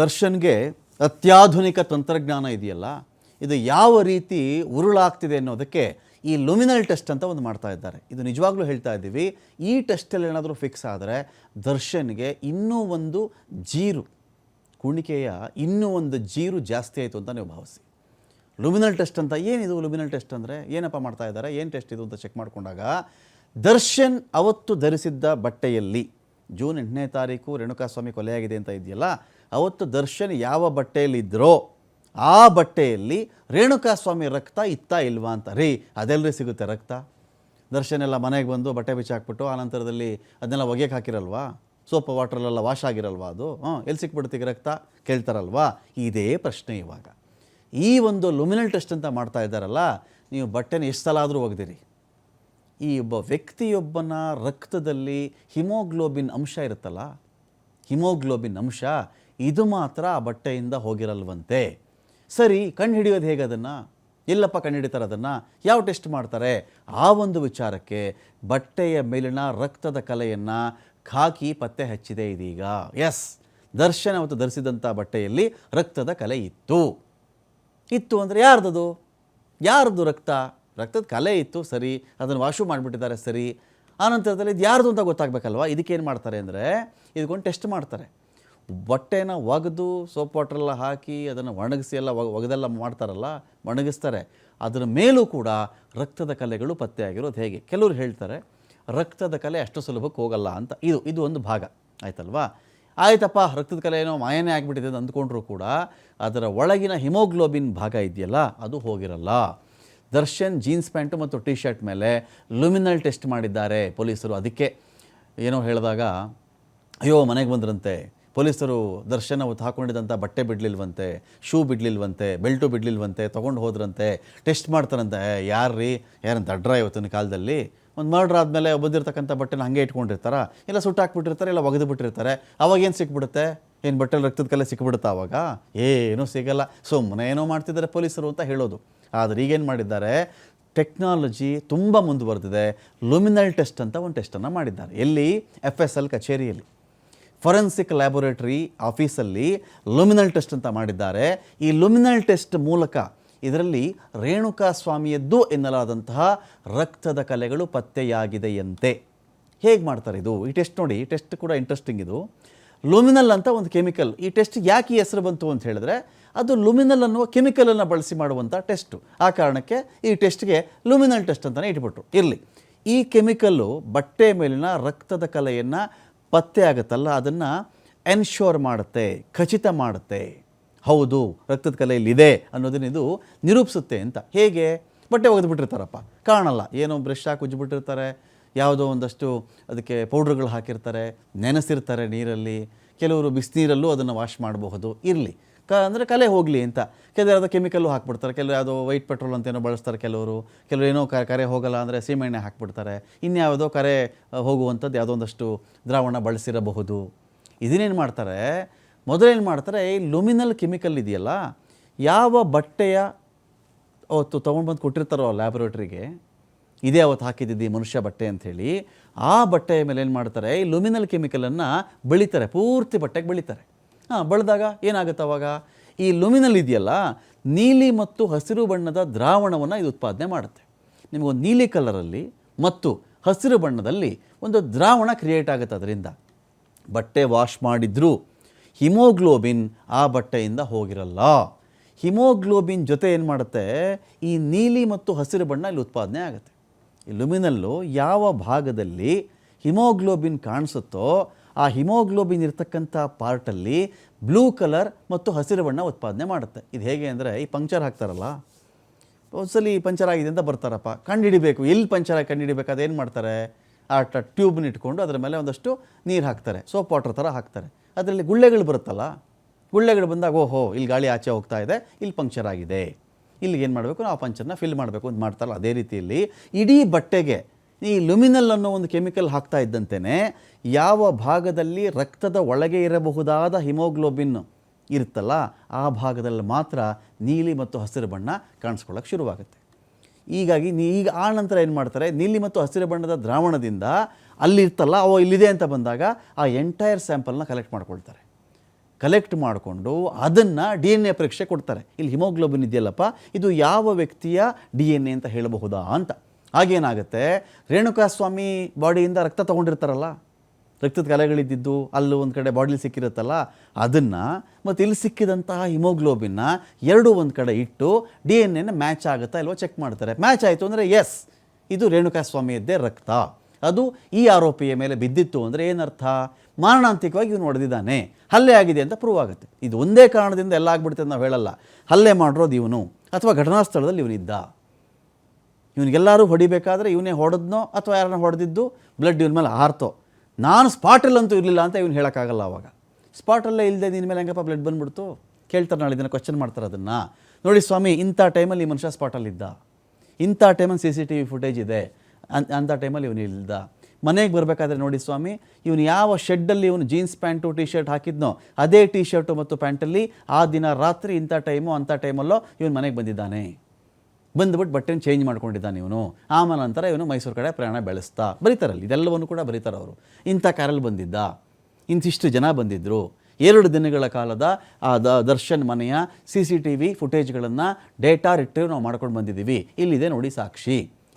ದರ್ಶನ್ಗೆ ಅತ್ಯಾಧುನಿಕ ತಂತ್ರಜ್ಞಾನ ಇದೆಯಲ್ಲ, ಇದು ಯಾವ ರೀತಿ ಉರುಳಾಗ್ತಿದೆ ಅನ್ನೋದಕ್ಕೆ ಈ ಲುಮಿನಲ್ ಟೆಸ್ಟ್ ಅಂತ ಒಂದು ಮಾಡ್ತಾ ಇದ್ದಾರೆ. ಇದು ನಿಜವಾಗ್ಲೂ ಹೇಳ್ತಾ ಇದ್ದೀವಿ, ಈ ಟೆಸ್ಟಲ್ಲಿ ಏನಾದರೂ ಫಿಕ್ಸ್ ಆದರೆ ದರ್ಶನ್ಗೆ ಇನ್ನೂ ಒಂದು ಜೀರು, ಕುಣಿಕೆಯ ಇನ್ನೂ ಒಂದು ಜೀರು ಜಾಸ್ತಿ ಆಯಿತು ಅಂತ ನೀವು ಭಾವಿಸಿ. ಲುಮಿನಲ್ ಟೆಸ್ಟ್ ಅಂತ ಏನಿದು ಲುಮಿನಲ್ ಟೆಸ್ಟ್ ಅಂದರೆ? ಏನಪ್ಪ ಮಾಡ್ತಾ ಇದ್ದಾರೆ? ಏನು ಟೆಸ್ಟ್ ಇದು ಅಂತ ಚೆಕ್ ಮಾಡಿಕೊಂಡಾಗ, ದರ್ಶನ್ ಅವತ್ತು ಧರಿಸಿದ್ದ ಬಟ್ಟೆಯಲ್ಲಿ ಜೂನ್ ಎಂಟನೇ ತಾರೀಕು ರೇಣುಕಾಸ್ವಾಮಿ ಕೊಲೆಯಾಗಿದೆ ಅಂತ ಇದೆಯಲ್ಲ, ಅವತ್ತು ದರ್ಶನ್ ಯಾವ ಬಟ್ಟೆಯಲ್ಲಿದ್ದರೋ ಆ ಬಟ್ಟೆಯಲ್ಲಿ ರೇಣುಕಾಸ್ವಾಮಿ ರಕ್ತ ಇತ್ತಾ ಇಲ್ವಾ ಅಂತ. ರೀ ಅದೆಲ್ಲರಿ ಸಿಗುತ್ತೆ ರಕ್ತ? ದರ್ಶನ್ ಎಲ್ಲ ಮನೆಗೆ ಬಂದು ಬಟ್ಟೆ ಬಿಚ್ಚಾಕ್ಬಿಟ್ಟು ಆ ನಂತರದಲ್ಲಿ ಅದನ್ನೆಲ್ಲ ಒಗೆಯಕ್ಕೆ ಹಾಕಿರಲ್ವಾ? ಸೋಪ್ ವಾಟ್ರಲ್ಲೆಲ್ಲ ವಾಶ್ ಆಗಿರಲ್ವಾ ಅದು? ಹಾಂ, ಎಲ್ಲಿ ಸಿಕ್ಬಿಡ್ತೀಗ ರಕ್ತ? ಕೇಳ್ತಾರಲ್ವಾ? ಇದೇ ಪ್ರಶ್ನೆ ಇವಾಗ. ಈ ಒಂದು ಲುಮಿನಲ್ ಟೆಸ್ಟ್ ಅಂತ ಮಾಡ್ತಾ ಇದ್ದಾರಲ್ಲ, ನೀವು ಬಟ್ಟೆನ ಎಷ್ಟು ಸಲ ಆದರೂ ಒಗೆದಿರಿ. ಈ ಒಬ್ಬ ವ್ಯಕ್ತಿಯೊಬ್ಬನ ರಕ್ತದಲ್ಲಿ ಹಿಮೋಗ್ಲೋಬಿನ್ ಅಂಶ ಇರುತ್ತಲ್ಲ? ಹಿಮೋಗ್ಲೋಬಿನ್ ಅಂಶ, ಇದು ಮಾತ್ರ ಆ ಬಟ್ಟೆಯಿಂದ ಹೋಗಿರಲ್ವಂತೆ. ಸರಿ, ಕಣ್ಣು ಹಿಡಿಯೋದು ಹೇಗೆ ಅದನ್ನು? ಎಲ್ಲಪ್ಪ ಕಣ್ಣು ಹಿಡಿತಾರೆ ಅದನ್ನು. ಯಾವ ಟೆಸ್ಟ್ ಮಾಡ್ತಾರೆ? ಆ ಒಂದು ವಿಚಾರಕ್ಕೆ ಬಟ್ಟೆಯ ಮೇಲಿನ ರಕ್ತದ ಕಲೆಯನ್ನು ಖಾಕಿ ಪತ್ತೆ ಹಚ್ಚಿದೆ ಇದೀಗ. ಎಸ್ ದರ್ಶನ ಮತ್ತು ಧರಿಸಿದಂಥ ಬಟ್ಟೆಯಲ್ಲಿ ರಕ್ತದ ಕಲೆ ಇತ್ತು. ಇತ್ತು ಅಂದರೆ ಯಾರ್ದದು? ಯಾರ್ದು ರಕ್ತ? ರಕ್ತದ ಕಲೆ ಇತ್ತು, ಸರಿ, ಅದನ್ನು ವಾಶು ಮಾಡಿಬಿಟ್ಟಿದ್ದಾರೆ, ಸರಿ. ಆನಂತರದಲ್ಲಿ ಇದು ಯಾರ್ದು ಅಂತ ಗೊತ್ತಾಗಬೇಕಲ್ವ? ಇದಕ್ಕೇನು ಮಾಡ್ತಾರೆ ಅಂದರೆ, ಇದಕ್ಕೊಂದು ಟೆಸ್ಟ್ ಮಾಡ್ತಾರೆ. ಬಟ್ಟೆನ ಒಗೆದು ಸೋಪ್ ವಾಟ್ರೆಲ್ಲ ಹಾಕಿ, ಅದನ್ನು ಒಣಗಿಸಿ ಎಲ್ಲ ಒಗೆದೆಲ್ಲ ಮಾಡ್ತಾರಲ್ಲ, ಒಣಗಿಸ್ತಾರೆ. ಅದರ ಮೇಲೂ ಕೂಡ ರಕ್ತದ ಕಲೆಗಳು ಪತ್ತೆಯಾಗಿರೋದು ಹೇಗೆ? ಕೆಲವರು ಹೇಳ್ತಾರೆ, ರಕ್ತದ ಕಲೆ ಅಷ್ಟು ಸುಲಭಕ್ಕೆ ಹೋಗಲ್ಲ ಅಂತ. ಇದು ಇದು ಒಂದು ಭಾಗ. ಆಯ್ತಲ್ವಾ? ಆಯ್ತಪ್ಪ, ರಕ್ತದ ಕಲೆ ಏನೋ ಮಾಯನೇ ಆಗಿಬಿಟ್ಟಿದೆ ಅಂತ ಅಂದ್ಕೊಂಡ್ರೂ ಕೂಡ, ಅದರ ಒಳಗಿನ ಹಿಮೋಗ್ಲೋಬಿನ್ ಭಾಗ ಇದೆಯಲ್ಲ, ಅದು ಹೋಗಿರಲ್ಲ. ದರ್ಶನ್ ಜೀನ್ಸ್ ಪ್ಯಾಂಟು ಮತ್ತು ಟಿ ಶರ್ಟ್ ಮೇಲೆ ಲುಮಿನಲ್ ಟೆಸ್ಟ್ ಮಾಡಿದ್ದಾರೆ ಪೊಲೀಸರು. ಅದಕ್ಕೆ ಏನೋ ಹೇಳಿದಾಗ, ಅಯ್ಯೋ, ಮನೆಗೆ ಬಂದ್ರಂತೆ. ಪೊಲೀಸರು ದರ್ಶನ್ ಅವತ್ತು ಹಾಕೊಂಡಿದ್ದಂಥ ಬಟ್ಟೆ ಬಿಡಲಿಲ್ವಂತೆ, ಶೂ ಬಿಡಲಿಲ್ವಂತೆ, ಬೆಲ್ಟು ಬಿಡಲಿಲ್ವಂತೆ, ತೊಗೊಂಡು ಹೋದ್ರಂತೆ, ಟೆಸ್ಟ್ ಮಾಡ್ತಾರಂತೆ. ಯಾರ್ರೀ? ಯಾರಂತ ಅಡ್ರ ಇವತ್ತಿನ ಕಾಲದಲ್ಲಿ? ಒಂದು ಮರ್ಡ್ರ್ ಆದಮೇಲೆ ಬಂದಿರತಕ್ಕಂಥ ಬಟ್ಟೆನ ಹಂಗೆ ಇಟ್ಕೊಂಡಿರ್ತಾರ? ಇಲ್ಲ ಸುಟ್ಟಾಕ್ಬಿಟ್ಟಿರ್ತಾರೆ ಇಲ್ಲ ಒಗೆದು ಬಿಟ್ಟಿರ್ತಾರೆ ಅವಾಗ ಏನು ಸಿಕ್ಬಿಡುತ್ತೆ? ಏನು ಬಟ್ಟೆಲಿ ರಕ್ತದ ಕಲೆ ಸಿಕ್ಬಿಡುತ್ತಾ ಅವಾಗ? ಏನೂ ಸಿಗಲ್ಲ. ಸುಮ್ಮನೆ ಏನೋ ಮಾಡ್ತಿದ್ದಾರೆ ಪೊಲೀಸರು ಅಂತ ಹೇಳೋದು. ಆದರೆ ಈಗೇನು ಮಾಡಿದ್ದಾರೆ? ಟೆಕ್ನಾಲಜಿ ತುಂಬ ಮುಂದುವರೆದಿದೆ. ಲುಮಿನಲ್ ಟೆಸ್ಟ್ ಅಂತ ಒಂದು ಟೆಸ್ಟನ್ನು ಮಾಡಿದ್ದಾರೆ. ಎಲ್ಲಿ? ಎಫ್ ಎಸ್ ಎಲ್ ಕಚೇರಿಯಲ್ಲಿ. ಫೊರೆನ್ಸಿಕ್ ಲ್ಯಾಬೊರೇಟರಿ ಆಫೀಸಲ್ಲಿ ಲುಮಿನಲ್ ಟೆಸ್ಟ್ ಅಂತ ಮಾಡಿದ್ದಾರೆ. ಈ ಲುಮಿನಲ್ ಟೆಸ್ಟ್ ಮೂಲಕ ಇದರಲ್ಲಿ ರೇಣುಕಾ ಸ್ವಾಮಿಯದ್ದು ಎನ್ನಲಾದಂತಹ ರಕ್ತದ ಕಲೆಗಳು ಪತ್ತೆಯಾಗಿದೆಯಂತೆ. ಹೇಗೆ ಮಾಡ್ತಾರೆ ಇದು? ಈ ಟೆಸ್ಟ್ ನೋಡಿ, ಈ ಟೆಸ್ಟ್ ಕೂಡ ಇಂಟ್ರೆಸ್ಟಿಂಗ್ ಇದು. ಲುಮಿನಲ್ ಅಂತ ಒಂದು ಕೆಮಿಕಲ್. ಈ ಟೆಸ್ಟ್ ಯಾಕೆ ಈ ಹೆಸರು ಬಂತು ಅಂತ ಹೇಳಿದ್ರೆ, ಅದು ಲುಮಿನಲ್ ಅನ್ನುವ ಕೆಮಿಕಲನ್ನು ಬಳಸಿ ಮಾಡುವಂಥ ಟೆಸ್ಟು. ಆ ಕಾರಣಕ್ಕೆ ಈ ಟೆಸ್ಟ್ಗೆ ಲುಮಿನಲ್ ಟೆಸ್ಟ್ ಅಂತಲೇ ಇಟ್ಬಿಟ್ರು. ಇರಲಿ. ಈ ಕೆಮಿಕಲ್ಲು ಬಟ್ಟೆ ಮೇಲಿನ ರಕ್ತದ ಕಲೆಯನ್ನು ಪತ್ತೆ ಆಗುತ್ತಲ್ಲ ಅದನ್ನು ಎನ್ಶೋರ್ ಮಾಡುತ್ತೆ, ಖಚಿತ ಮಾಡುತ್ತೆ. ಹೌದು, ರಕ್ತದ ಕಲೆಯಲ್ಲಿದೆ ಅನ್ನೋದನ್ನ ಇದು ನಿರೂಪಿಸುತ್ತೆ ಅಂತ. ಹೇಗೆ? ಬಟ್ಟೆ ಒಗೆದ್ಬಿಟ್ಟಿರ್ತಾರಪ್ಪ. ಕಾಣಲ್ಲ. ಏನೋ ಬ್ರಷ್ ಹಾಕಿ ಉಜ್ಜಿಬಿಟ್ಟಿರ್ತಾರೆ. ಯಾವುದೋ ಒಂದಷ್ಟು ಅದಕ್ಕೆ ಪೌಡ್ರ್ಗಳು ಹಾಕಿರ್ತಾರೆ. ನೆನೆಸಿರ್ತಾರೆ ನೀರಲ್ಲಿ. ಕೆಲವರು ಬಿಸಿನೀರಲ್ಲೂ ಅದನ್ನು ವಾಶ್ ಮಾಡಬಹುದು. ಇರಲಿ. ಕ, ಅಂದರೆ ಕಲೆ ಹೋಗಲಿ ಅಂತ. ಕೆಲವರು ಯಾವುದೋ ಕೆಮಿಕಲ್ಲು ಹಾಕ್ಬಿಡ್ತಾರೆ. ಕೆಲವರು ಯಾವುದೋ ವೈಟ್ ಪೆಟ್ರೋಲ್ ಅಂತ ಏನೋ ಬಳಸ್ತಾರೆ ಕೆಲವರು. ಕೆಲವರು ಏನೋ ಕ, ಕರೆ ಹೋಗಲ್ಲ ಅಂದರೆ ಸೀಮೆಣ್ಣೆ ಹಾಕ್ಬಿಡ್ತಾರೆ. ಇನ್ಯಾವುದೋ ಕರೆ ಹೋಗುವಂಥದ್ದು ಯಾವುದೋ ಒಂದಷ್ಟು ದ್ರಾವಣ ಬಳಸಿರಬಹುದು. ಇದನ್ನೇನು ಮಾಡ್ತಾರೆ? ಮೊದಲೇನು ಮಾಡ್ತಾರೆ ಈ ಲುಮಿನಲ್ ಕೆಮಿಕಲ್ ಇದೆಯಲ್ಲ, ಯಾವ ಬಟ್ಟೆಯ ಅವತ್ತು ತೊಗೊಂಡು ಬಂದು ಕೊಟ್ಟಿರ್ತಾರೋ ಲ್ಯಾಬೊರೇಟ್ರಿಗೆ ಇದೇ ಅವತ್ತು ಹಾಕಿದ್ದಿದ್ದು ಮನುಷ್ಯ ಬಟ್ಟೆ ಅಂಥೇಳಿ, ಆ ಬಟ್ಟೆಯ ಮೇಲೆ ಏನು ಮಾಡ್ತಾರೆ ಈ ಲುಮಿನಲ್ ಕೆಮಿಕಲನ್ನು ಬೆಳೀತಾರೆ, ಪೂರ್ತಿ ಬಟ್ಟೆಗೆ ಬೆಳಿತಾರೆ. ಹಾಂ, ಬೆಳೆದಾಗ ಏನಾಗುತ್ತೆ ಅವಾಗ? ಈ ಲುಮಿನಲ್ ಇದೆಯಲ್ಲ, ನೀಲಿ ಮತ್ತು ಹಸಿರು ಬಣ್ಣದ ದ್ರಾವಣವನ್ನು ಇದು ಉತ್ಪಾದನೆ ಮಾಡುತ್ತೆ. ನಿಮಗೊಂದು ನೀಲಿ ಕಲರಲ್ಲಿ ಮತ್ತು ಹಸಿರು ಬಣ್ಣದಲ್ಲಿ ಒಂದು ದ್ರಾವಣ ಕ್ರಿಯೇಟ್ ಆಗುತ್ತೆ ಅದರಿಂದ. ಬಟ್ಟೆ ವಾಶ್ ಮಾಡಿದ್ರೂ ಹಿಮೋಗ್ಲೋಬಿನ್ ಆ ಬಟ್ಟೆಯಿಂದ ಹೋಗಿರಲ್ಲ. ಹಿಮೋಗ್ಲೋಬಿನ್ ಜೊತೆ ಏನು ಮಾಡುತ್ತೆ? ಈ ನೀಲಿ ಮತ್ತು ಹಸಿರು ಬಣ್ಣ ಇಲ್ಲಿ ಉತ್ಪಾದನೆ ಆಗುತ್ತೆ. ಈ ಲುಮಿನಲ್ಲು ಯಾವ ಭಾಗದಲ್ಲಿ ಹಿಮೋಗ್ಲೋಬಿನ್ ಕಾಣಿಸುತ್ತೋ ಆ ಹಿಮೋಗ್ಲೋಬಿನ್ ಇರತಕ್ಕಂಥ ಪಾರ್ಟಲ್ಲಿ ಬ್ಲೂ ಕಲರ್ ಮತ್ತು ಹಸಿರು ಬಣ್ಣ ಉತ್ಪಾದನೆ ಮಾಡುತ್ತೆ. ಇದು ಹೇಗೆ ಅಂದರೆ ಈ ಪಂಕ್ಚರ್ ಹಾಕ್ತಾರಲ್ಲ? ಒಂದ್ಸಲಿ ಪಂಚರ್ ಆಗಿದೆ ಅಂತ ಬರ್ತಾರಪ್ಪ. ಕಂಡುಹಿಡಿಬೇಕು ಎಲ್ಲಿ ಪಂಚರ್ ಆಗಿ ಕಂಡುಹಿಡಿಬೇಕು ಅದೇನು ಮಾಡ್ತಾರೆ? ಆ ಟ್ಯೂಬ್ನ ಇಟ್ಕೊಂಡು ಅದರ ಮೇಲೆ ಒಂದಷ್ಟು ನೀರು ಹಾಕ್ತಾರೆ. ಸೋಪ್ ವಾಟರ್ ಥರ ಹಾಕ್ತಾರೆ. ಅದರಲ್ಲಿ ಗುಳ್ಳೆಗಳು ಬರುತ್ತಲ್ಲ, ಗುಳ್ಳೆಗಳು ಬಂದಾಗ ಓಹೋ, ಇಲ್ಲಿ ಗಾಳಿ ಆಚೆ ಹೋಗ್ತಾ ಇದೆ, ಇಲ್ಲಿ ಪಂಕ್ಚರ್ ಆಗಿದೆ. ಇಲ್ಲಿ ಏನು ಮಾಡಬೇಕು? ಆ ಪಂಚರ್ನ ಫಿಲ್ ಮಾಡಬೇಕು ಅಂತ ಮಾಡ್ತಾರಲ್ಲ, ಅದೇ ರೀತಿಯಲ್ಲಿ ಇಡೀ ಬಟ್ಟೆಗೆ ಈ ಲುಮಿನಲ್ ಅನ್ನೋ ಒಂದು ಕೆಮಿಕಲ್ ಹಾಕ್ತಾ ಇದ್ದಂತೆಯೇ ಯಾವ ಭಾಗದಲ್ಲಿ ರಕ್ತದ ಒಳಗೆ ಇರಬಹುದಾದ ಹಿಮೋಗ್ಲೋಬಿನ್ ಇರುತ್ತಲ್ಲ, ಆ ಭಾಗದಲ್ಲಿ ಮಾತ್ರ ನೀಲಿ ಮತ್ತು ಹಸಿರು ಬಣ್ಣ ಕಾಣಿಸ್ಕೊಳ್ಳೋಕೆ ಶುರುವಾಗುತ್ತೆ. ಹೀಗಾಗಿ ನೀ ಈಗ ಆ ನಂತರ ಏನು ಮಾಡ್ತಾರೆ? ನೀಲಿ ಮತ್ತು ಹಸಿರು ಬಣ್ಣದ ದ್ರಾವಣದಿಂದ ಅಲ್ಲಿರ್ತಲ್ಲ ಅವು ಇಲ್ಲಿದೆ ಅಂತ ಬಂದಾಗ ಆ ಎಂಟೈರ್ ಸ್ಯಾಂಪಲ್ನ ಕಲೆಕ್ಟ್ ಮಾಡ್ಕೊಳ್ತಾರೆ. ಕಲೆಕ್ಟ್ ಮಾಡಿಕೊಂಡು ಅದನ್ನು ಡಿ ಎನ್ ಎ ಪರೀಕ್ಷೆ ಕೊಡ್ತಾರೆ. ಇಲ್ಲಿ ಹಿಮೋಗ್ಲೋಬಿನ್ ಇದೆಯಲ್ಲಪ್ಪ, ಇದು ಯಾವ ವ್ಯಕ್ತಿಯ ಡಿ ಎನ್ ಎ ಅಂತ ಹೇಳಬಹುದಾ ಅಂತ. ಆಗೇನಾಗುತ್ತೆ ರೇಣುಕಾಸ್ವಾಮಿ ಬಾಡಿಯಿಂದ ರಕ್ತ ತೊಗೊಂಡಿರ್ತಾರಲ್ಲ ರಕ್ತದ ಕಲೆಗಳಿದ್ದಿದ್ದು ಅಲ್ಲೂ ಒಂದು ಕಡೆ ಬಾಡಿಲಿ ಸಿಕ್ಕಿರುತ್ತಲ್ಲ, ಅದನ್ನು ಮತ್ತು ಇಲ್ಲಿ ಸಿಕ್ಕಿದಂತಹ ಹಿಮೋಗ್ಲೋಬಿನ್ನ ಎರಡೂ ಒಂದು ಕಡೆ ಇಟ್ಟು ಡಿ ಎನ್ ಎನ ಮ್ಯಾಚ್ ಆಗುತ್ತಾ ಇಲ್ವೋ ಚೆಕ್ ಮಾಡ್ತಾರೆ. ಮ್ಯಾಚ್ ಆಯಿತು ಅಂದರೆ ಎಸ್, ಇದು ರೇಣುಕಾಸ್ವಾಮಿಯದ್ದೇ ರಕ್ತ. ಅದು ಈ ಆರೋಪಿಯ ಮೇಲೆ ಬಿದ್ದಿತ್ತು ಅಂದರೆ ಏನರ್ಥ? ಮಾರಣಾಂತಿಕವಾಗಿ ಇವನು ಹೊಡೆದಿದ್ದಾನೆ ಹಲ್ಲೆ ಆಗಿದೆ ಅಂತ ಪ್ರೂವ್ ಆಗುತ್ತೆ. ಇದು ಒಂದೇ ಕಾರಣದಿಂದ ಎಲ್ಲ ಆಗ್ಬಿಡುತ್ತೆ ನಾವು ಹೇಳಲ್ಲ. ಹಲ್ಲೆ ಮಾಡಿರೋದು ಇವನು ಅಥವಾ ಘಟನಾ ಸ್ಥಳದಲ್ಲಿ ಇವನಿದ್ದ ಇವನಿಗೆಲ್ಲರೂ ಹೊಡಿಬೇಕಾದ್ರೆ ಇವನೇ ಹೊಡೆದ್ನೋ ಅಥವಾ ಯಾರನ್ನ ಹೊಡೆದಿದ್ದು? ಬ್ಲಡ್ ಇವನ ಮೇಲೆ ಹಾರ್ತೋ ನಾನು ಸ್ಪಾಟಲ್ಲಂತೂ ಇರಲಿಲ್ಲ ಅಂತ ಇವ್ನು ಹೇಳೋಕ್ಕಾಗಲ್ಲ ಅವಾಗ. ಸ್ಪಾಟಲ್ಲೇ ಇಲ್ಲದೆ ನಿನ್ನ ಮೇಲೆ ಹೆಂಗಪ್ಪ ಬ್ಲಡ್ ಬಂದ್ಬಿಡ್ತು? ಕೇಳ್ತಾರೆ ನಾಳೆ ದಿನ ಕ್ವಶನ್ ಮಾಡ್ತಾರೆ ಅದನ್ನು. ನೋಡಿ ಸ್ವಾಮಿ, ಇಂಥ ಟೈಮಲ್ಲಿ ಈ ಮನುಷ್ಯ ಸ್ಪಾಟಲ್ಲಿದ್ದ ಇಂಥ ಟೈಮಲ್ಲಿ C C T V footage ಇದೆ. ಅನ್ ಅಂಥ ಟೈಮಲ್ಲಿ ಇವನು ಇಲ್ಲದ ಮನೆಗೆ ಬರಬೇಕಾದ್ರೆ ನೋಡಿ ಸ್ವಾಮಿ, ಇವನು ಯಾವ ಶೆಡ್ಡಲ್ಲಿ ಇವನು ಜೀನ್ಸ್ ಪ್ಯಾಂಟು ಟಿ ಶರ್ಟ್ ಹಾಕಿದ್ನೋ, ಅದೇ ಟಿ ಶರ್ಟು ಮತ್ತು ಪ್ಯಾಂಟಲ್ಲಿ ಆ ದಿನ ರಾತ್ರಿ ಇಂಥ ಟೈಮು ಅಂಥ ಟೈಮಲ್ಲೋ ಇವನು ಮನೆಗೆ ಬಂದಿದ್ದಾನೆ. ಬಂದ್ಬಿಟ್ಟು ಬಟ್ಟೆನ ಚೇಂಜ್ ಮಾಡ್ಕೊಂಡಿದ್ದಾನೆ ಇವನು. ಆಮೇಲೆ ಇವನು ಮೈಸೂರು ಕಡೆ ಪ್ರಯಾಣ ಬೆಳೆಸ್ತಾ, ಬರೀತಾರಲ್ಲಿ, ಇದೆಲ್ಲವನ್ನು ಕೂಡ ಬರೀತಾರೆ ಅವರು. ಇಂಥ ಕಾರಲ್ಲಿ ಬಂದಿದ್ದ, ಇಂತಿಷ್ಟು ಜನ ಬಂದಿದ್ದರು ಎರಡು ದಿನಗಳ ಕಾಲದ, ಆ ದರ್ಶನ್ ಮನೆಯ ಸಿ ಸಿ ಟಿ ವಿ ಫುಟೇಜ್ಗಳನ್ನು ಡೇಟಾ ರಿಟ್ರೀವ್ ನಾವು ಮಾಡ್ಕೊಂಡು ಬಂದಿದ್ದೀವಿ. ಇಲ್ಲಿದೆ ನೋಡಿ ಸಾಕ್ಷಿ.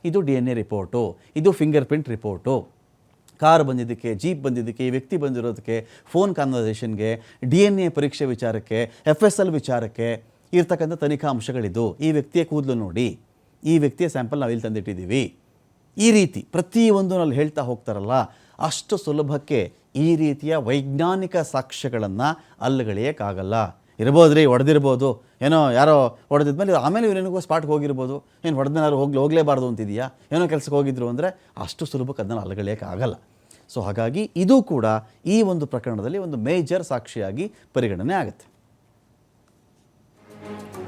ಇದು ಡಿ ಎನ್ ಎ ರಿಪೋರ್ಟು ಇದು ಫಿಂಗರ್ ಪ್ರಿಂಟ್ ರಿಪೋರ್ಟು ಕಾರ್ ಬಂದಿದ್ದಕ್ಕೆ ಜೀಪ್ ಬಂದಿದ್ದಕ್ಕೆ, ಈ ವ್ಯಕ್ತಿ ಬಂದಿರೋದಕ್ಕೆ ಫೋನ್ ಕಾನ್ವರ್ಸೇಷನ್ಗೆ ಡಿ ಎನ್ ಎ ಪರೀಕ್ಷೆ ವಿಚಾರಕ್ಕೆ ಎಫ್ ಎಸ್ ಎಲ್ ವಿಚಾರಕ್ಕೆ ಇರ್ತಕ್ಕಂಥ ತನಿಖಾ ಅಂಶಗಳಿದ್ದು, ಈ ವ್ಯಕ್ತಿಯ ಕೂದಲು ನೋಡಿ, ಈ ವ್ಯಕ್ತಿಯ ಸ್ಯಾಂಪಲ್ ನಾವು ಇಲ್ಲಿ ತಂದಿಟ್ಟಿದ್ದೀವಿ. ಈ ರೀತಿ ಪ್ರತಿಯೊಂದು ನಾವು ಹೇಳ್ತಾ ಹೋಗ್ತಾರಲ್ಲ, ಅಷ್ಟು ಸುಲಭಕ್ಕೆ ಈ ರೀತಿಯ ವೈಜ್ಞಾನಿಕ ಸಾಕ್ಷ್ಯಗಳನ್ನು ಅಲ್ಲಗಳೆಯೋಕ್ಕಾಗಲ್ಲ. ಇರ್ಬೋದ್ರಿ ಹೊಡೆದಿರ್ಬೋದು ಏನೋ ಯಾರೋ ಹೊಡೆದಿದ್ಮೇಲೆ ಆಮೇಲೆ ಇವನೇನಿಗೋ ಸ್ಪಾಟ್ಗೆ ಹೋಗಿರ್ಬೋದು. ಏನು ಹೊಡೆದನಾರು ಹೋಗ್ಲಿ, ಹೋಗಲೇಬಾರ್ದು ಅಂತಿದೆಯಾ? ಏನೋ ಕೆಲಸಕ್ಕೆ ಹೋಗಿದ್ರು ಅಂದರೆ ಅಷ್ಟು ಸುಲಭಕ್ಕೆ ಅದನ್ನು ಅಲ್ಲಗಳೆಯೋಕ್ಕಾಗಲ್ಲ. ಸೊ ಹಾಗಾಗಿ ಇದು ಕೂಡ ಈ ಒಂದು ಪ್ರಕರಣದಲ್ಲಿ ಒಂದು ಮೇಜರ್ ಸಾಕ್ಷಿಯಾಗಿ ಪರಿಗಣನೆ ಆಗುತ್ತೆ. Thank you.